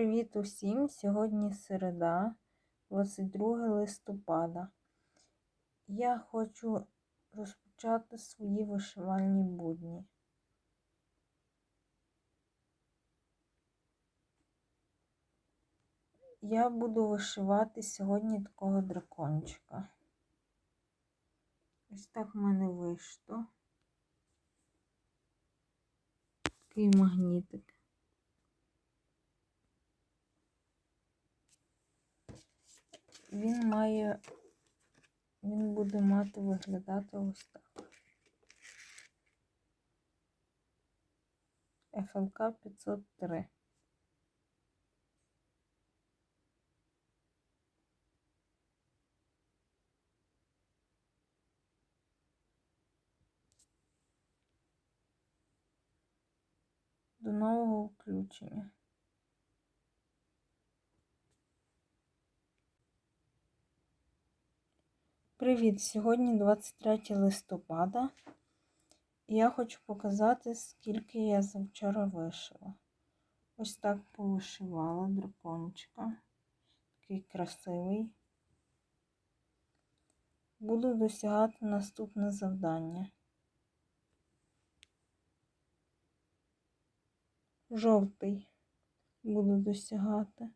Привіт усім! Сьогодні середа, 22 листопада. Я хочу розпочати свої вишивальні будні. Я буду вишивати сьогодні такого дракончика. Ось так в мене вийшло. Такий магнітик. Він має, він буде мати виглядати ось так. ФЛК 503. До нового включення. Привіт! Сьогодні 23 листопада, і я хочу показати, скільки я завчора вишила. Ось так повишивала дракончика. Такий красивий. Буду досягати наступне завдання. Жовтий буду досягати.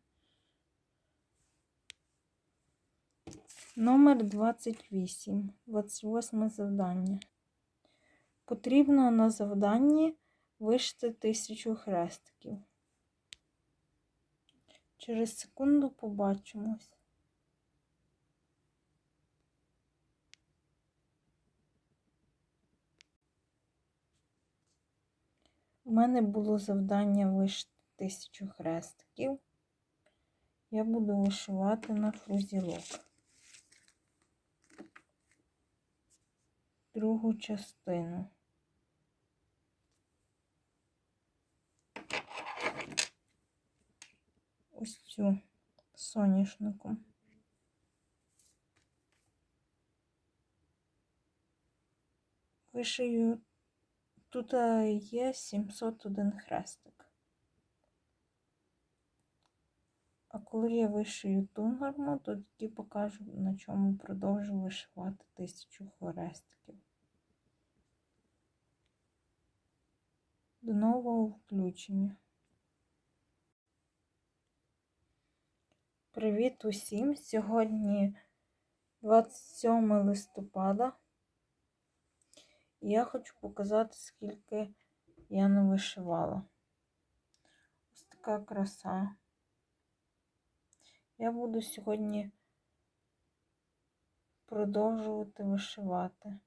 Номер 28. 28 завдання. Потрібно на завданні вишити тисячу хрестиків. Через секунду побачимось. У мене було завдання вишити тисячу хрестиків. Я буду вишивати на фрузілок. Другу частину. Ось цю соняшнику. Вишию, тут є 701 хрестик. А коли я вишию ту норму, то тоді покажу, на чому продовжу вишивати тисячу хрестиків. До нового включення. Привіт усім! Сьогодні 27 листопада. Я хочу показати, скільки я не вишивала. Ось така краса. Я буду сьогодні продовжувати вишивати.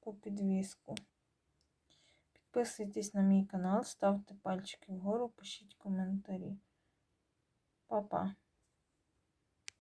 Таку підвіску. Підписуйтесь на мій канал, ставте пальчики вгору, пишіть коментарі. Па-па!